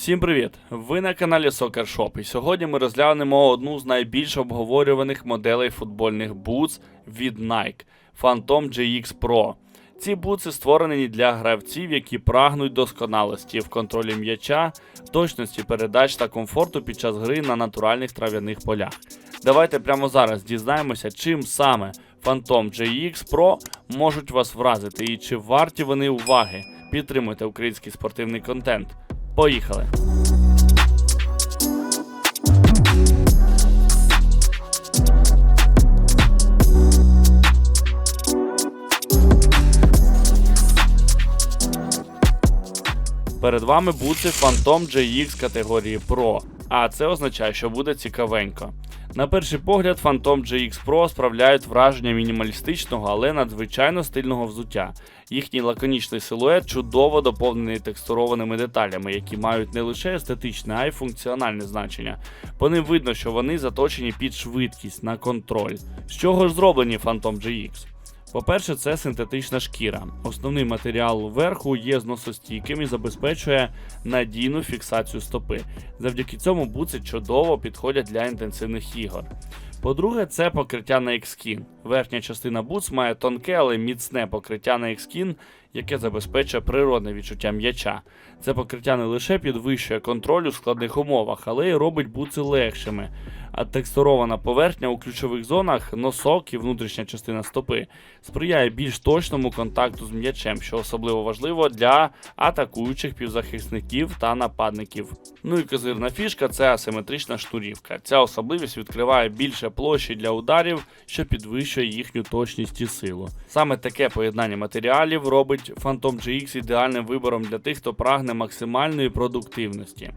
Всім привіт! Ви на каналі Soccer Shop і сьогодні ми розглянемо одну з найбільш обговорюваних моделей футбольних бутс від Nike Phantom GX Pro. Ці бутси створені для гравців, які прагнуть досконалості в контролі м'яча, точності передач та комфорту під час гри на натуральних трав'яних полях. Давайте прямо зараз дізнаємося, чим саме Phantom GX Pro можуть вас вразити і чи варті вони уваги. Підтримуйте український спортивний контент. Поїхали! Перед вами буде Phantom GX категорії Pro, а це означає, що буде цікавенько. На перший погляд, Phantom GX Pro справляють враження мінімалістичного, але надзвичайно стильного взуття. Їхній лаконічний силует чудово доповнений текстурованими деталями, які мають не лише естетичне, а й функціональне значення. По ним видно, що вони заточені під швидкість на контроль. З чого ж зроблені Phantom GX? По-перше, це синтетична шкіра. Основний матеріал верху є зносостійким і забезпечує надійну фіксацію стопи. Завдяки цьому бутси чудово підходять для інтенсивних ігор. По-друге, це покриття на X-Skin. Верхня частина бутс має тонке, але міцне покриття на X-Skin, яке забезпечує природне відчуття м'яча. Це покриття не лише підвищує контроль у складних умовах, але й робить бутси легшими. Текстурована поверхня у ключових зонах, носок і внутрішня частина стопи сприяє більш точному контакту з м'ячем, що особливо важливо для атакуючих півзахисників та нападників. Ну і козирна фішка це асиметрична штурівка. Ця особливість відкриває більше площі для ударів, що підвищує їхню точність і силу. Саме таке поєднання матеріалів робить Phantom GX ідеальним вибором для тих, хто прагне максимальної продуктивності.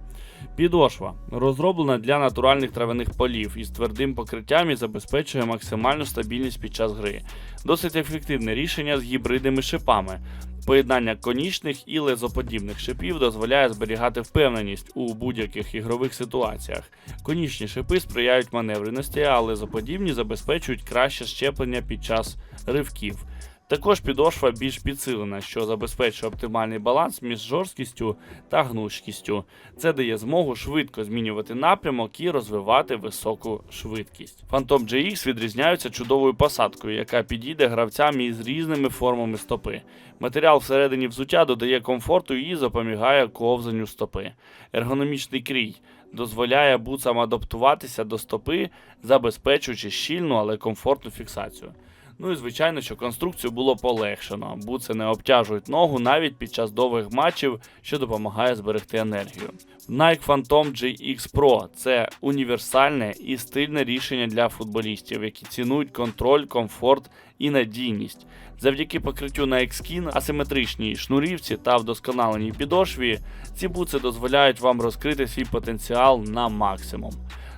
Підошва розроблена для натуральних травяних полів із твердим покриттям і забезпечує максимальну стабільність під час гри. Досить ефективне рішення з гібридними шипами. Поєднання конічних і лезоподібних шипів дозволяє зберігати впевненість у будь-яких ігрових ситуаціях. Конічні шипи сприяють маневреності, а лезоподібні забезпечують краще щеплення під час ривків. Також підошва більш підсилена, що забезпечує оптимальний баланс між жорсткістю та гнучкістю. Це дає змогу швидко змінювати напрямок і розвивати високу швидкість. Phantom GX відрізняються чудовою посадкою, яка підійде гравцям із різними формами стопи. Матеріал всередині взуття додає комфорту і запобігає ковзанню стопи. Ергономічний крій дозволяє бутсам адаптуватися до стопи, забезпечуючи щільну, але комфортну фіксацію. Ну і звичайно, що конструкцію було полегшено. Бутси не обтяжують ногу навіть під час довгих матчів, що допомагає зберегти енергію. Nike Phantom GX Pro це універсальне і стильне рішення для футболістів, які цінують контроль, комфорт і надійність. Завдяки покриттю на X-Skin, асиметричній шнурівці та вдосконаленій підошві, ці бутси дозволяють вам розкрити свій потенціал на максимум.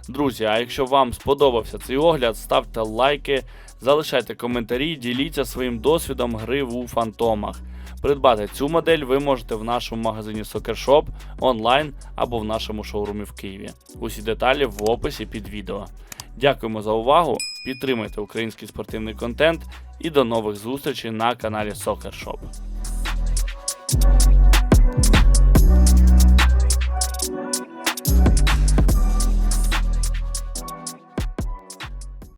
Друзі, а якщо вам сподобався цей огляд, ставте лайки, залишайте коментарі, діліться своїм досвідом гри у фантомах. Придбати цю модель ви можете в нашому магазині Soccer Shop онлайн або в нашому шоурумі в Києві. Усі деталі в описі під відео. Дякуємо за увагу, підтримуйте український спортивний контент і до нових зустрічей на каналі Soccer Shop.